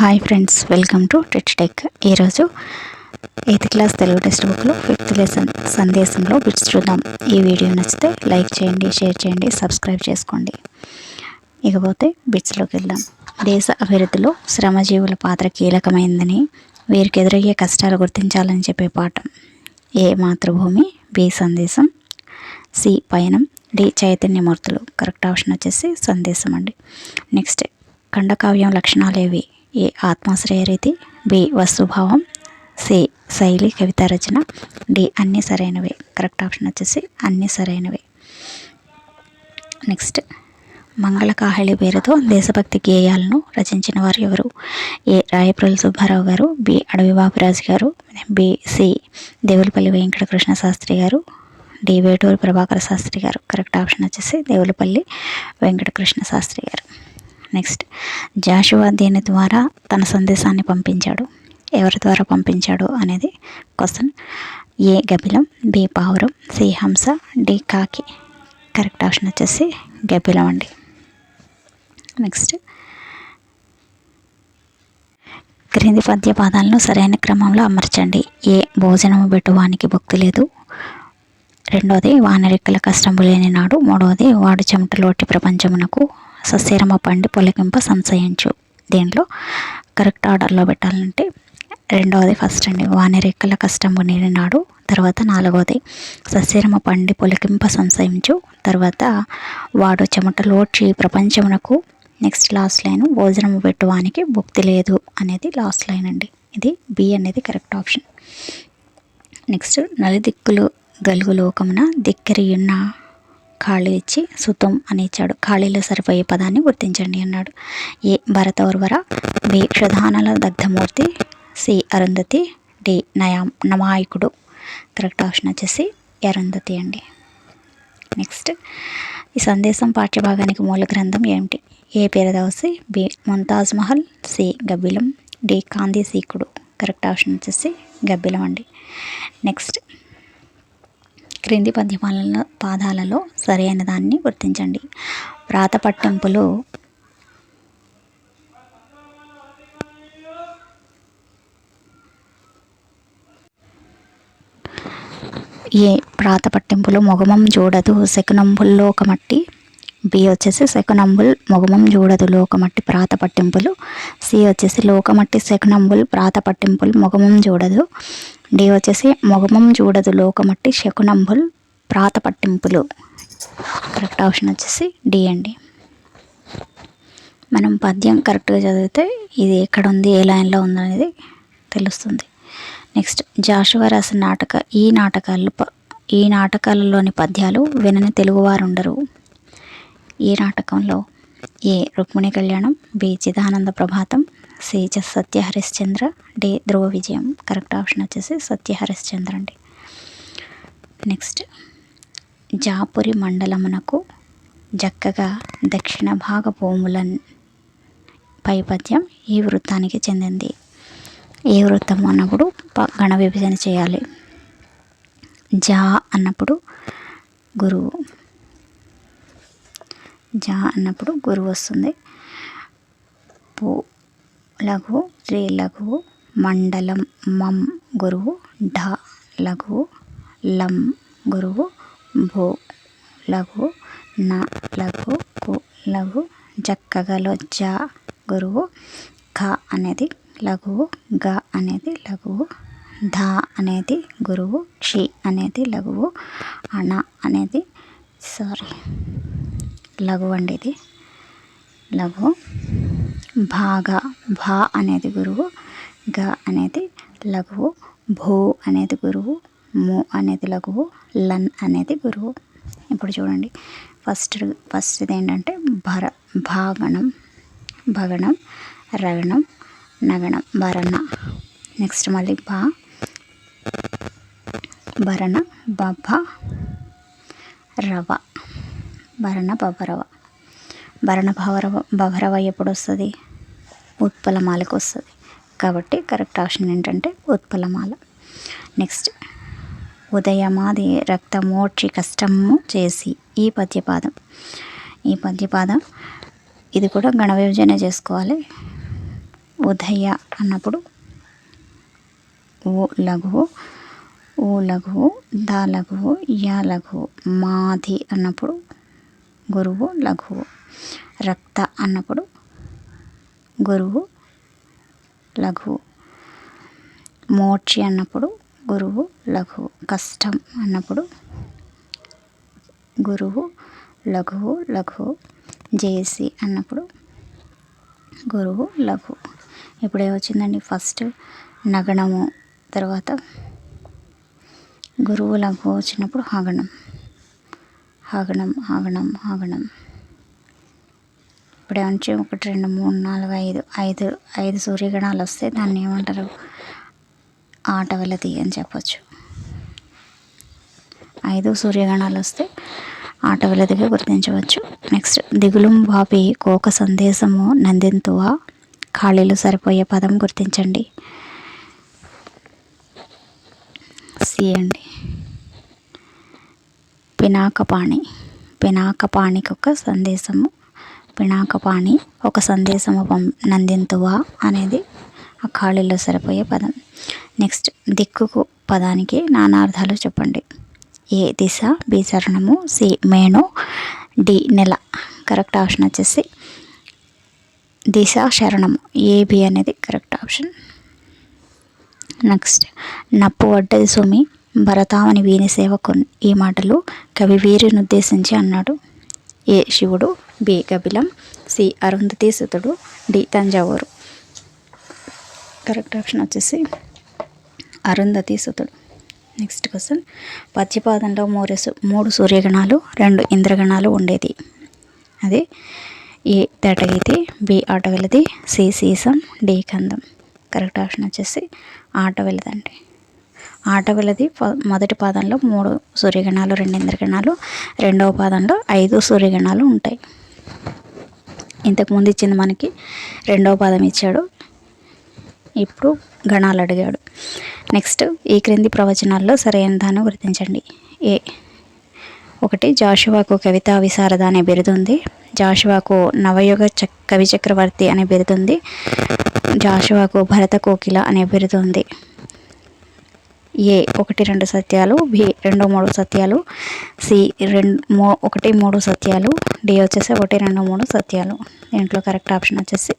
Hi friends welcome to tech tech ఈరోజు eighth class Telugu text బుక్లో fifth lesson సందేశంలో bits చూద్దాం. ఈ వీడియో నచ్చితే లైక్ చేయండి షేర్ చేయండి సబ్స్క్రైబ్ చేసుకోండి. ఇకపోతే బిట్స్లోకి వెళ్దాం. దేశ అభివృద్ధిలో శ్రమజీవుల పాత్ర కీలకమైందని వీరికి ఎదురయ్యే కష్టాలు గుర్తించాలని చెప్పే పాఠం. ఏ మాతృభూమి? బి సందేశం. సి పయనం. డి చైతన్యమూర్తులు. కరెక్ట్ ఆప్షన్ వచ్చేసి సందేశం అండి. నెక్స్ట్ ఖండకావ్యం లక్షణాలు ఏవి ఏ ఆత్మాశ్రయ రీతి బి వస్తుభావం సి శైలి కవిత రచన డి అన్నీ సరైనవే. కరెక్ట్ ఆప్షన్ వచ్చేసి అన్నీ సరైనవే. నెక్స్ట్ మంగళకాహళి పేరుతో దేశభక్తి గేయాలను రచించిన వారు ఎవరు? ఏ రాయప్రల్ సుబ్బారావు గారు బి అడవి బాబురాజు గారు బి సి దేవులపల్లి వెంకటకృష్ణ శాస్త్రి గారు డి వేటూరు ప్రభాకర శాస్త్రి గారు. కరెక్ట్ ఆప్షన్ వచ్చేసి దేవులపల్లి వెంకటకృష్ణ శాస్త్రి గారు. నెక్స్ట్ జాషువా దీని ద్వారా తన సందేశాన్ని పంపించాడు? ఎవరి ద్వారా పంపించాడు అనేది క్వశ్చన్ ఏ గబిలం బి పావురం సి హంస డి కాకి. కరెక్ట్ ఆప్షన్ వచ్చేసి గబిలం అండి. నెక్స్ట్ క్రింది పద్య పాదాలను సరైన క్రమంలో అమర్చండి. ఏ భోజనము పెట్టువానికి భక్తి లేదు. రెండోది వానరెక్కల కష్టం లేని నాడు. మూడవది వాడు చెమటలోటి ప్రపంచమునకు సస్యరమ పండి పొలకింప సంశయించు. దీంట్లో కరెక్ట్ ఆర్డర్లో పెట్టాలంటే రెండవది ఫస్ట్ అండి వానరెక్కల కష్టము లేని నాడు తర్వాత నాలుగవది సస్యరమ పండి పొలకింప సంశయించు తర్వాత వాడు చెమటలోడ్చి ప్రపంచమునకు నెక్స్ట్ లాస్ట్ లైన్ భోజనము పెట్టువానికి భుక్తి లేదు అనేది లాస్ట్ లైన్ అండి. ఇది బి అనేది కరెక్ట్ ఆప్షన్. నెక్స్ట్ నలుదిక్కులు గలుగు లోకమున దిక్కరియున్న ఖాళీ ఇచ్చి సుతం అని ఇచ్చాడు. ఖాళీలో సరిపోయే పదాన్ని గుర్తించండి అన్నాడు. ఏ భరతౌర్వర బి క్షుధానల దగ్ధమూర్తి. సి అరుంధతి. డి నయా నమాయకుడు. కరెక్ట్ ఆప్షన్ వచ్చేసి అరుంధతి అండి. నెక్స్ట్ ఈ సందేశం పాఠ్యభాగానికి మూల గ్రంథం ఏమిటి? ఏ పేరదవసి బి ముంతాజ్ మహల్. సి గబ్బిలం. డి కాంధీ సీకుడు. కరెక్ట్ ఆప్షన్ వచ్చేసి గబ్బిలం అండి. నెక్స్ట్ క్రింది పద్యపాలన పాదాలలో సరైన దాన్ని గుర్తించండి. వ్రాత పట్టింపులు ఏ ప్రాత పట్టింపులు మొగమం చూడదు శకునంబుల్లో ఒక మట్టి బి వచ్చేసి శకునంబుల్ మొగమం చూడదు లోకమట్టి ప్రాత పట్టింపులు. సి వచ్చేసి లోకమట్టి శకునంబుల్ ప్రాత పట్టింపులు మొగమం చూడదు. డి వచ్చేసి మొగమం చూడదు లోకమట్టి శకునంబుల్ ప్రాత పట్టింపులు. కరెక్ట్ ఆప్షన్ వచ్చేసి డి అండి. మనం పద్యం కరెక్ట్గా చదివితే ఇది ఎక్కడ ఉంది ఏ లైన్లో ఉందనేది తెలుస్తుంది. నెక్స్ట్ జాషువా రాసిన నాటక ఈ నాటకాలు ఈ నాటకాలలోని పద్యాలు వినని తెలుగువారు ఉండరు ఈ నాటకంలో? ఏ Rukmini Kalyanam B Chidananda Prabhatam C Satya Harishchandra D Dhruva Vijayam. Correct option వచ్చేసి సత్య హరిశ్చంద్ర అండి. నెక్స్ట్ జాపురి మండలమునకు జక్కగా దక్షిణ భాగ భూములన్ పైపద్యం ఈ వృత్తానికి చెందింది. ఏ వృత్తం అన్నప్పుడు గణ విభజన చేయాలి. జా అన్నప్పుడు గురువు. జా అన్నప్పుడు గురువు వస్తుంది. పూ లఘు రే లఘువు మండలం మం గురువు ఢ లఘువు లం గురువు భూ లఘు న లఘు కు లఘు జక్కగలో జ గురువు ఖ అనేది లఘువు గ అనేది లఘువు ధ అనేది గురువు క్షి అనేది లఘువు అణ అనేది సారీ లఘువు అండి ఇది. లఘు. భాగా భా అనేది గురువు గ అనేది లఘువు భూ అనేది గురువు ము అనేది లఘువు లన్ అనేది గురువు. ఇప్పుడు చూడండి. ఫస్ట్ ఫస్ట్ది ఏంటంటే భర భాగణం భగణం రగణం నగణం భరణ. నెక్స్ట్ మళ్ళీ బా భరణ బభ రవ. భరణ బభరవ భరణ భవరవ బభరవ ఎప్పుడు వస్తుంది? ఉత్పలమాలకు వస్తుంది కాబట్టి కరెక్ట్ ఆప్షన్ ఏంటంటే ఉత్పలమాల. నెక్స్ట్ ఉదయమాది రక్తమోక్షి కష్టము చేసి ఈ పద్యపాదం. ఈ పద్యపాదం ఇది కూడా గణ విభజన చేసుకోవాలి. ఉదయ అన్నప్పుడు ఓ లఘువు ఓ లఘువు దా లఘువు యా లఘువు మాది అన్నప్పుడు గురువు లఘువు. రక్త అన్నప్పుడు గురువు లఘువు. మోక్షి అన్నప్పుడు గురువు లఘువు. కష్టం అన్నప్పుడు గురువు లఘువు లఘువు. జేసి అన్నప్పుడు గురువు లఘు ఇప్పుడు ఏమొచ్చిందండి ఫస్ట్ నగణము తర్వాత గురువు లఘు వచ్చినప్పుడు హగణం హగణం హగణం హగణం ఇప్పుడు ఏమంటే ఒకటి రెండు మూడు నాలుగు ఐదు ఐదు ఐదు సూర్యగణాలు వస్తే దాన్ని ఏమంటారు? ఆటవలది అని చెప్పచ్చు. ఐదు సూర్యగణాలు వస్తే ఆటవలదిగా గుర్తించవచ్చు. నెక్స్ట్ దిగులు బాపి కోక సందేశము నందింతువా ఖాళీలు సరిపోయే పదం గుర్తించండి. సి అండి. పినాకపాణి. పినాకపాణికి ఒక సందేశము పినాకపాణి ఒక సందేశము పం నందింతువా అనేది ఆ ఖాళీలో సరిపోయే పదం. నెక్స్ట్ దిక్కుకు పదానికి నానార్థాలు చెప్పండి. ఏ దిశ బి చరణము సి మేను డి నెల. కరెక్ట్ ఆప్షన్ వచ్చేసి దిశ శరణము ఏబి అనేది కరెక్ట్ ఆప్షన్ నెక్స్ట్ నప్పు వడ్డది సుమి భరతామని వీని సేవకు ఈ మాటలు కవి వీరిని ఉద్దేశించి అన్నాడు. ఏ శివుడు బి కపిలం సి అరుంధతి సుతుడు డి తంజావూరు. కరెక్ట్ ఆప్షన్ వచ్చేసి అరుంధతి సుతుడు నెక్స్ట్ క్వశ్చన్ పద్యపాదంలో మూడు మూడు సూర్యగణాలు రెండు ఇంద్రగణాలు ఉండేది. అది ఏ తటగితి బి ఆటవెలది సి సీసం డి కందం. కరెక్ట్ ఆప్షన్ వచ్చేసి ఆటవెలదండి. ఆటవిలది మొదటి పాదంలో మూడు సూర్యగణాలు రెండు ఇంద్రగణాలు రెండవ పాదంలో ఐదు సూర్యగణాలు ఉంటాయి. ఇంతకుముందు ఇచ్చింది మనకి రెండవ పాదం ఇచ్చాడు. ఇప్పుడు గణాలు అడిగాడు. నెక్స్ట్ ఈ క్రింది ప్రవచనాల్లో సరైన దాన్ని గుర్తించండి. ఏ. ఒకటి జాషువాకు కవితా విశారద అనే బిరుదుంది జాషువాకు నవయుగ చ కవి చక్రవర్తి అనే బిరుదుంది జాషువాకు భరత కోకిల అనే బిరుదుంది ఏ ఒకటి రెండు సత్యాలు బి రెండు మూడు సత్యాలు సి రెండు మూ ఒకటి మూడు సత్యాలు డి వచ్చేసి ఒకటి రెండు మూడు సత్యాలు. దీంట్లో కరెక్ట్ ఆప్షన్ వచ్చేసి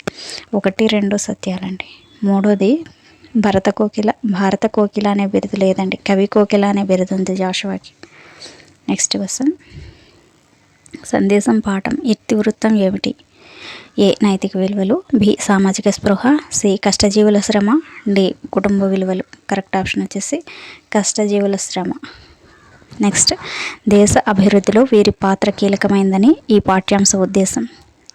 ఒకటి రెండు సత్యాలండి. మూడోది భరత కోకిల భారత కోకిల అనే బిరుదు లేదండి. కవి కోకిల అనే బిరుదు ఉంది జాషువాకి. Next question. సందేశం పాఠం ఇతివృత్తం ఏమిటి? ఏ నైతిక విలువలు బి సామాజిక స్పృహ సి కష్టజీవుల శ్రమ డి కుటుంబ విలువలు. కరెక్ట్ ఆప్షన్ వచ్చేసి కష్టజీవుల శ్రమ. నెక్స్ట్ దేశ అభివృద్ధిలో వీరి పాత్ర కీలకమైందని ఈ పాఠ్యాంశ ఉద్దేశం.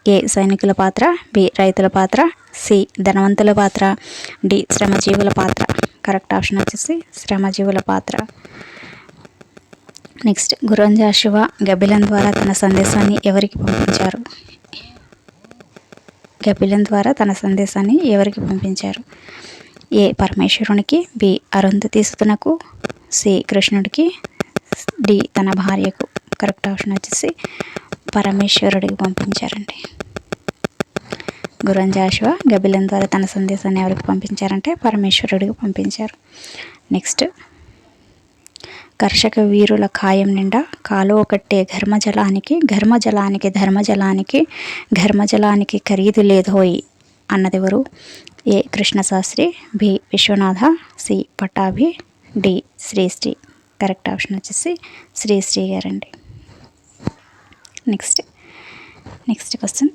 ఏ సైనికుల పాత్ర బి రైతుల పాత్ర సి ధనవంతుల పాత్ర డి శ్రమజీవుల పాత్ర. కరెక్ట్ ఆప్షన్ వచ్చేసి శ్రమజీవుల పాత్ర. నెక్స్ట్ గురంజాశివ గబిలం ద్వారా తన సందేశాన్ని ఎవరికి పంపించారు? కపిలం ద్వారా తన సందేశాన్ని ఎవరికి పంపించారు? ఏ పరమేశ్వరునికి బి అరుంధతి సుతునకు సి కృష్ణుడికి డి తన భార్యకు. కరెక్ట్ ఆప్షన్ వచ్చేసి పరమేశ్వరుడికి పంపించారండి. గురంజాశ్వ గబిలం ద్వారా తన సందేశాన్ని ఎవరికి పంపించారంటే పరమేశ్వరుడికి పంపించారు. నెక్స్ట్ కర్షక వీరుల ఖాయం నిండా కాలువ కట్టే ఘర్మజలానికి ఘర్మజలానికి ధర్మజలానికి ఘర్మజలానికి ఖరీదు లేదోయి అన్నదెవరు? A Krishnasastri B Viswanatha C Pattabhi D Sri Sri. Correct option వచ్చేసి శ్రీశ్రీ గారండి. Next next question.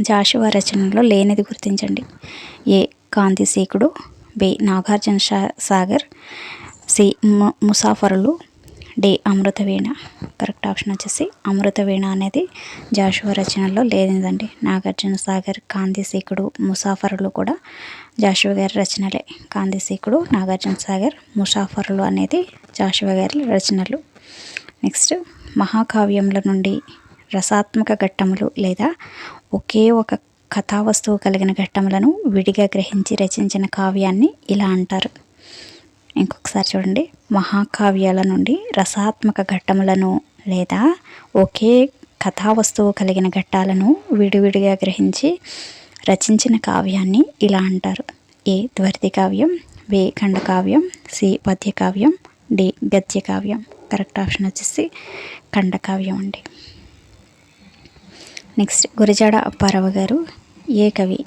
జాషువా రచనలో లేనిది గుర్తించండి. A కాంతిశేఖుడు B Nagarjuna Sagar C Musafarulu D Amrutaveena. Correct option వచ్చేసి అమృతవీణ అనేది జాషువా రచనలో లేనిదండి. నాగార్జున సాగర్ కాంతిశీకుడు ముసాఫరులు కూడా జాషువా గారి రచనలే. కాంతిశీకుడు నాగార్జున సాగర్ ముసాఫరులు అనేది జాషువా గారి రచనలు. నెక్స్ట్ మహాకావ్యముల నుండి రసాత్మక ఘట్టములు లేదా ఒకే ఒక కథావస్తువు కలిగిన ఘట్టములను విడిగా గ్రహించి రచించిన కావ్యాన్ని ఇలా అంటారు. ఇంకొకసారి చూడండి. మహాకావ్యాల నుండి రసాత్మక ఘట్టములను లేదా ఒకే కథా వస్తువు కలిగిన ఘట్టాలను విడివిడిగా గ్రహించి రచించిన కావ్యాన్ని ఇలా అంటారు. ఏ ద్వరితి కావ్యం బి ఖండకావ్యం సి పద్య కావ్యం డి గద్య కావ్యం. కరెక్ట్ ఆప్షన్ వచ్చేసి ఖండకావ్యం అండి. నెక్స్ట్ గురజాడ అప్పారావు గారు ఏ కవి?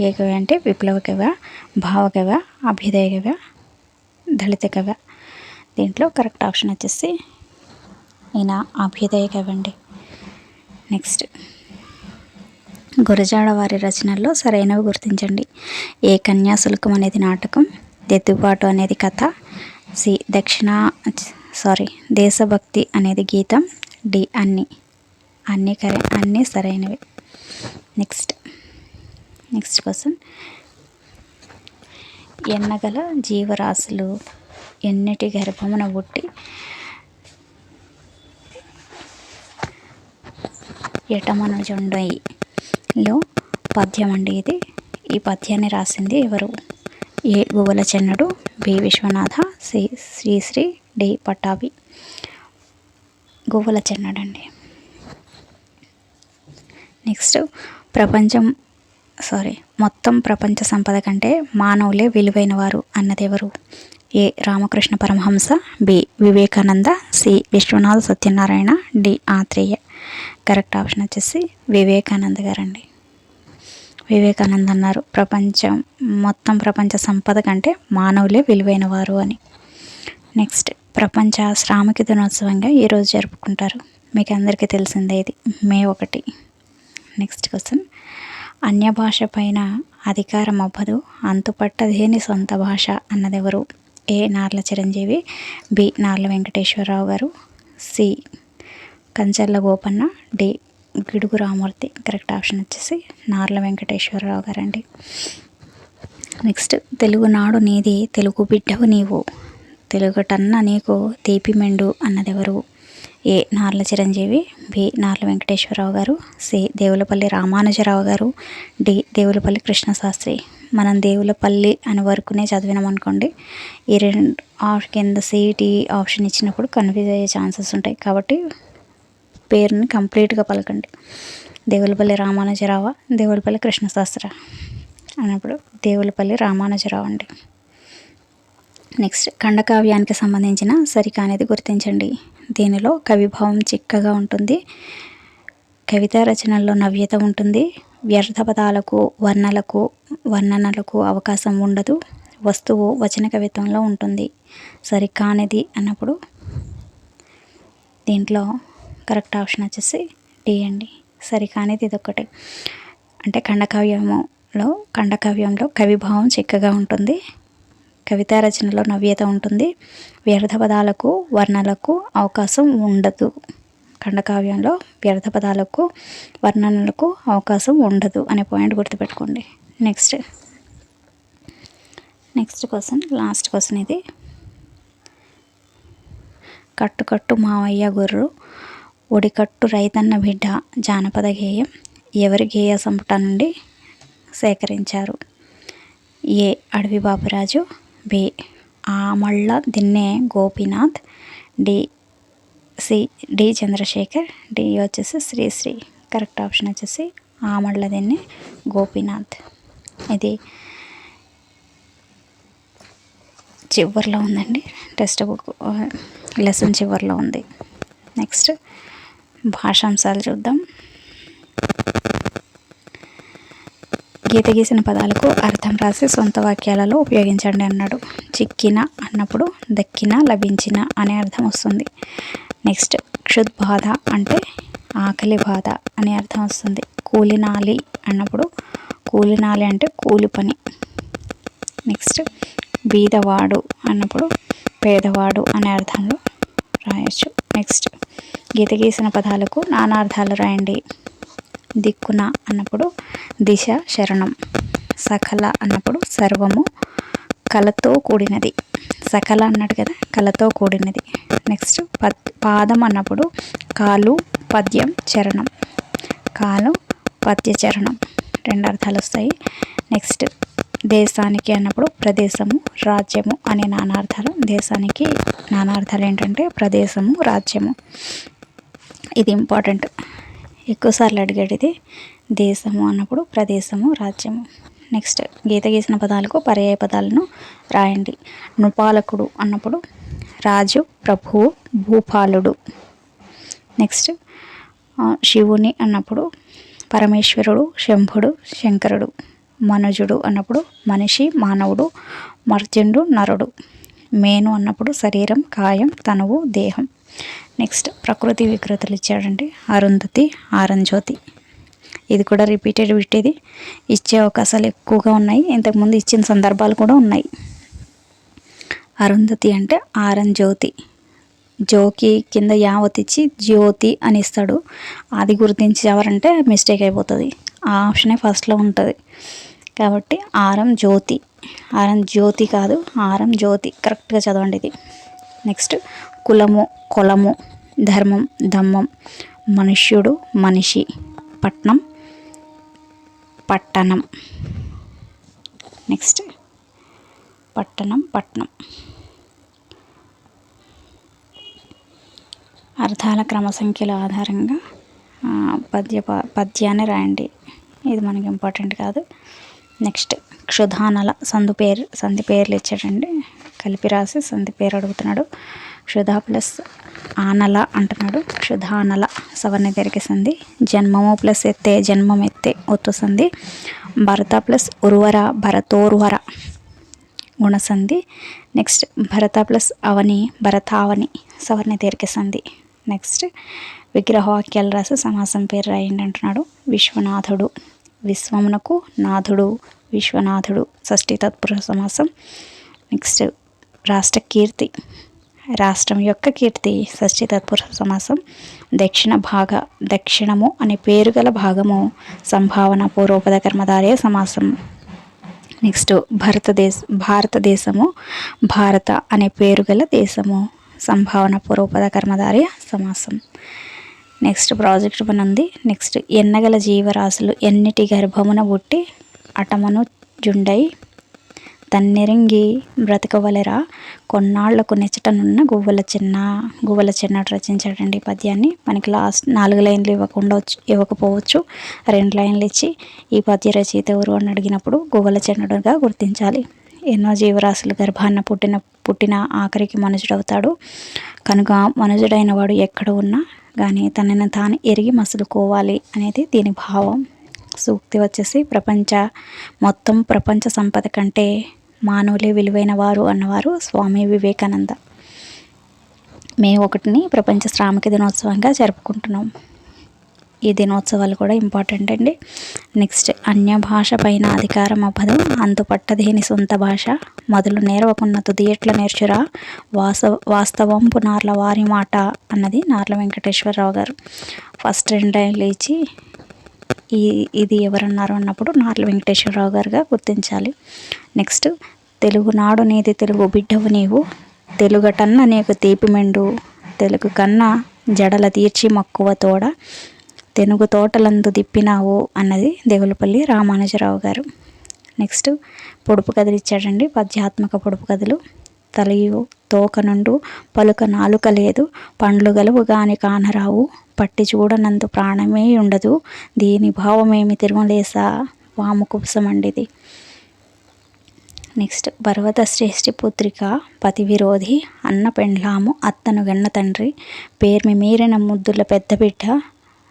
ఏ కవి అంటే విప్లవ కవి భావకవి అభ్యుదయ కవి దళిత కవి దీంట్లో కరెక్ట్ ఆప్షన్ వచ్చేసి ఈయన అభ్యుదయ కవి అండి. నెక్స్ట్. గురజాడ వారి రచనల్లో సరైనవి గుర్తించండి. ఏ కన్యాశుల్కం అనేది నాటకం దిద్దుబాటు అనేది కథ సి దక్షిణ సారీ దేశభక్తి అనేది గీతం డి అన్ని. అన్నీ కరె అన్నీ సరైనవి. నెక్స్ట్. Next question. ఎన్నగల జీవరాశులు ఎన్నిటి గర్భమున పుట్టి ఎటమనుజుండయిలో పద్యం అండి ఇది. ఈ పద్యాన్ని రాసింది ఎవరు? A Guvvala Chennadu B Viswanatha Sri Sri Sri D Pattabhi. Guvvala Chennadu అండి నెక్స్ట్ ప్రపంచం సారీ మొత్తం ప్రపంచ సంపద కంటే మానవులే విలువైన వారు అన్నది ఎవరు A. Ramakrishna Paramahamsa. B. Vivekananda. C. Viswanatha Satyanarayana. D. Atreya. Correct option వచ్చేసి వివేకానంద గారండి. వివేకానంద అన్నారు. ప్రపంచం మొత్తం ప్రపంచ సంపద కంటే మానవులే విలువైన వారు అని. నెక్స్ట్ ప్రపంచ శ్రామిక దినోత్సవంగా ఈరోజు జరుపుకుంటారు. మీకు అందరికీ తెలిసిందే ఇది. మే ఒకటి. నెక్స్ట్ క్వశ్చన్ అన్య భాష పైన అధికారం అవ్వదు అంతుపట్టదేని సొంత భాష అన్నదెవరు? A Narla Chiranjeevi B Narla Venkateswara Rao garu C Kancharla Gopanna D Gidugu Ramurthy. Correct option వచ్చేసి నార్ల వెంకటేశ్వరరావు గారండి. నెక్స్ట్ తెలుగునాడు నీది తెలుగు బిడ్డవు నీవు. తెలుగుటన్న నీకు తీపి మెండు అన్నదెవరు? ఏ నార్ల చిరంజీవి బి నార్ల వెంకటేశ్వరరావు గారు సి దేవులపల్లి రామానుజరావు గారు డి దేవులపల్లి కృష్ణశాస్త్రి. మనం దేవులపల్లి అని వరకునే చదివినాం అనుకోండి ఈ రెండు కింద సిటీ ఆప్షన్ ఇచ్చినప్పుడు కన్ఫ్యూజ్ అయ్యే ఛాన్సెస్ ఉంటాయి. కాబట్టి పేరుని కంప్లీట్గా పలకండి. దేవులపల్లి రామానుజరావ దేవులపల్లి కృష్ణశాస్త్ర అన్నప్పుడు దేవులపల్లి రామానుజరావు అండి. నెక్స్ట్ ఖండకావ్యానికి సంబంధించిన సరికానేది గుర్తించండి. దీనిలో కవిభావం చిక్కగా ఉంటుంది. కవితా రచనల్లో నవ్యత ఉంటుంది. వ్యర్థ పదాలకు వర్ణలకు వర్ణనలకు అవకాశం ఉండదు. వస్తువు వచన కవిత్వంలో ఉంటుంది. సరికానిది అన్నప్పుడు దీంట్లో కరెక్ట్ ఆప్షన్ వచ్చేసి డి అండి. సరికానిది ఇదొకటి అంటే ఖండకావ్యములో ఖండకావ్యంలో కవిభావం చిక్కగా ఉంటుంది. కవితా రచనలో నవ్యత ఉంటుంది. వ్యర్థ పదాలకు వర్ణలకు అవకాశం ఉండదు. ఖండకావ్యంలో వ్యర్థ పదాలకు వర్ణనలకు అవకాశం ఉండదు అనే పాయింట్ గుర్తుపెట్టుకోండి. Next next question last question ఇది. కట్టుకట్టు మావయ్య గుర్రు ఒడికట్టు రైతన్న బిడ్డ జానపద గేయం ఎవరి గేయ సంపుట నుండి సేకరించారు? A. Adavi Bapiraju B Amalladinne Gopinath D. C. D. Chandrasekhar D వచ్చేసి శ్రీశ్రీ కరెక్ట్ ఆప్షన్ వచ్చేసి ఆమళ్ళ దిన్నే గోపీనాథ్. ఇది చివరిలో ఉందండి. టెక్స్ట్ బుక్ లెసన్ చివరిలో ఉంది. నెక్స్ట్ భాషాంశాలు చూద్దాం. గీత గీసిన పదాలకు అర్థం రాసి సొంత వాక్యాలలో ఉపయోగించండి అన్నాడు. చిక్కిన అన్నప్పుడు దక్కిన లభించిన అనే అర్థం వస్తుంది. నెక్స్ట్ క్షుద్ బాధ అంటే ఆకలి బాధ అనే అర్థం వస్తుంది. కూలినాలి అన్నప్పుడు కూలినాలి అంటే కూలి పని. నెక్స్ట్ బీదవాడు అన్నప్పుడు పేదవాడు అనే అర్థంలో రాయొచ్చు. నెక్స్ట్ గీత గీసిన పదాలకు నానార్థాలు రాయండి. దిక్కున అన్నప్పుడు దిశ శరణం. సకల అన్నప్పుడు సర్వము కలతో కూడినది. సకల అన్నాడు కదా కలతో కూడినది. నెక్స్ట్ పద్ పాదం అన్నప్పుడు కాలు పద్యం చరణం. కాలు పద్య చరణం. రెండు అర్థాలు వస్తాయి. నెక్స్ట్ దేశానికి అన్నప్పుడు ప్రదేశము రాజ్యము అనే నానార్థాలు. దేశానికి నానార్థాలు ఏంటంటే ప్రదేశము రాజ్యము. ఇది ఇంపార్టెంట్ ఎక్కువసార్లు అడిగాడు ఇది దేశము అన్నప్పుడు ప్రదేశము రాజ్యము. నెక్స్ట్ గీత గీసిన పదాలకు పర్యాయ పదాలను రాయండి. నృపాలకుడు అన్నప్పుడు రాజు ప్రభువు భూపాలుడు. నెక్స్ట్ శివుని అన్నప్పుడు పరమేశ్వరుడు శంభుడు శంకరుడు. మనుజుడు అన్నప్పుడు మనిషి మానవుడు. మర్జుండు నరుడు. మేను అన్నప్పుడు శరీరం కాయం తనువు దేహం. నెక్స్ట్ ప్రకృతి వికృతులు ఇచ్చాడండి. అరుంధతి ఆరంజ్యోతి. ఇది కూడా రిపీటెడ్ పెట్టేది ఇచ్చే అవకాశాలు ఎక్కువగా ఉన్నాయి. ఇంతకుముందు ఇచ్చిన సందర్భాలు కూడా ఉన్నాయి. అరుంధతి అంటే ఆరం జ్యోతి. జోకి కింద యావతిచ్చి జ్యోతి అని ఇస్తాడు. అది గుర్తించి ఎవరంటే మిస్టేక్ అయిపోతుంది. ఆ ఆప్షనే ఫస్ట్లో ఉంటుంది. కాబట్టి ఆరం జ్యోతి. ఆరం జ్యోతి కాదు ఆరం జ్యోతి. కరెక్ట్గా చదవండి ఇది. నెక్స్ట్ కులము కులము ధర్మం దమ్మం మనుష్యుడు మనిషి పట్నం పట్టణం. నెక్స్ట్ పట్టణం పట్నం. అర్థాల క్రమ సంఖ్యల ఆధారంగా పద్య పద్యాన్ని రాయండి. ఇది మనకి ఇంపార్టెంట్ కాదు. నెక్స్ట్ క్షుధానల సందు పేరు సంధి పేర్లు ఇచ్చాడండి. కలిపి రాసి సంధి పేరు అడుగుతున్నాడు. క్షుధ ప్లస్ ఆనల అంటున్నాడు. క్షుధానల. సవర్ణ దీర్ఘ సంధి జన్మము ప్లస్ ఎత్తే జన్మం ఎత్తే ఒత్తు సంధి భరత ప్లస్ ఉరువర భరతోర్వర గుణసంధి నెక్స్ట్ భరత ప్లస్ అవని భరతావని సవర్ణ దీర్ఘ సంధి నెక్స్ట్ విగ్రహవాక్యాలు రాసి సమాసం పేరు రాయండి అంటున్నాడు విశ్వనాథుడు. విశ్వమునకు నాథుడు విశ్వనాథుడు షష్ఠి తత్పురుష సమాసం. నెక్స్ట్ రాష్ట్ర కీర్తి రాష్ట్రం యొక్క కీర్తి షష్ఠి తత్పురుష సమాసం దక్షిణ భాగ దక్షిణము అనే పేరు గల భాగము సంభావన పూర్వపద కర్మధారయ సమాసం. నెక్స్ట్ భారతదేశ భారతదేశము భారత అనే పేరు గల దేశము సంభావన పూర్వపద కర్మధారయ సమాసం. నెక్స్ట్ ప్రాజెక్ట్ పని ఉంది నెక్స్ట్ ఎన్నగల జీవరాశులు ఎన్నిటి గర్భమున పుట్టి అటమను జుండై తన్నెరింగి బ్రతకవలెరా. కొన్నాళ్ళకు నెచ్చటనున్న గువ్వల చిన్న గువ్వల చిన్నట్టు రచించాడండి పద్యాన్ని. మనకి లాస్ట్ నాలుగు లైన్లు ఇవ్వకుండా ఇవ్వకపోవచ్చు. రెండు లైన్లు ఇచ్చి ఈ పద్య రచయిత ఎవరు అని అడిగినప్పుడు గువ్వల చిన్నడుగా గుర్తించాలి. ఎన్నో జీవరాశులు గర్భాన్న పుట్టిన పుట్టిన ఆఖరికి మనుషుడవుతాడు కనుక మనుషుడైన వాడు ఎక్కడ ఉన్నా కానీ తనని తాను ఎరిగి మసులుకోవాలి అనేది దీని భావం. సూక్తి వచ్చేసి ప్రపంచ మొత్తం ప్రపంచ సంపద కంటే మానవులే విలువైన వారు అన్నవారు స్వామి వివేకానంద. మే ఒకటిని ప్రపంచ శ్రామిక దినోత్సవంగా జరుపుకుంటున్నాం. ఈ దినోత్సవాలు కూడా ఇంపార్టెంట్ అండి. నెక్స్ట్ అన్య భాష పైన అధికారం అవ్వదు. అంతుపట్టదేని సొంత భాష. మొదలు నేరవకున్న తుదియట్ల నేర్చురా. వాస వాస్తవంపు నార్ల వారి మాట అన్నది నార్ల వెంకటేశ్వరరావు గారు. ఫస్ట్ రెండు లేచి ఈ ఇది ఎవరన్నారు అన్నప్పుడు నార్ల వెంకటేశ్వరరావు గారుగా గుర్తించాలి. నెక్స్ట్ తెలుగునాడు నీది తెలుగు బిడ్డవు నీవు తెలుగటన్న నీకు తీపిమెండు తెలుగు కన్నా జడల తీర్చి మక్కువ తోడ తెనుగు తోటలందు తిప్పినావు అన్నది దేవులపల్లి రామానుజరావు గారు. నెక్స్ట్ పొడుపు కథలు ఇచ్చాడండి పద్యాత్మక పొడుపు కథలు. తలయు తోకనుండు పలుక నాలుక లేదు. పండ్లు గలువు గాని కానరావు. పట్టి చూడనందు ప్రాణమే ఉండదు. దీని భావమేమి తిరుమలేసా? వాము కుప్సమండిది. నెక్స్ట్ పర్వత శ్రేష్ఠి పుత్రిక పతి విరోధి అన్న పెండ్లాము అత్తను గన్న తండ్రి. పేర్మి మీరిన ముద్దుల పెద్ద బిడ్డ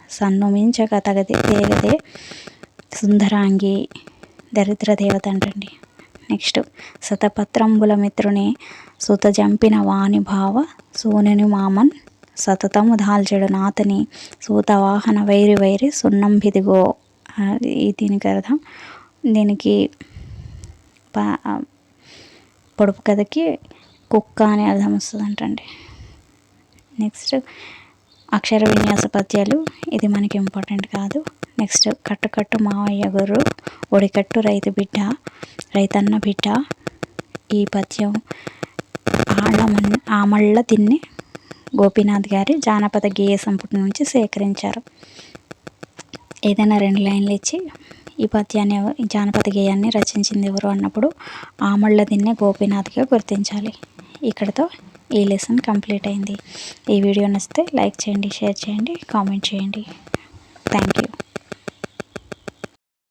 సన్నుమించక తగదే తేగదే సుందరాంగి దరిద్ర దేవత అంటండి నెక్స్ట్. శతపత్రంబుల మిత్రుని సుత జంపిన వాణి భావ సూనెని మామన్ సతతము దాల్చెడు నాతని సూతవాహన వైరి వైరి సున్నం విదిగో ఈ దీనికి అర్థం. దీనికి పొడుపు కథకి కుక్క అని అర్థం వస్తుంది అంటండి నెక్స్ట్ అక్షర విన్యాస పద్యాలు ఇది మనకి ఇంపార్టెంట్ కాదు. నెక్స్ట్ కట్టుకట్టు మావయ్య గురు ఒడికట్టు రైతు బిడ్డ రైతన్న బిడ్డ ఈ పద్యం ఆళ్ళమన్ ఆమళ్ళ తిన్ని గోపీనాథ్ గారి జానపద గేయ సంపుటి నుంచి సేకరించారు. ఏదైనా రెండు లైన్లు ఇచ్చి ఈ పద్యాన్ని జానపద గేయాన్ని రచించింది ఎవరు అన్నప్పుడు ఆమళ్ళ దిన్నె గోపీనాథ్గా గుర్తించాలి. ఇక్కడతో ఈ లెసన్ కంప్లీట్ అయింది. ఈ వీడియో నచ్చితే లైక్ చేయండి షేర్ చేయండి కామెంట్ చేయండి. Thank you.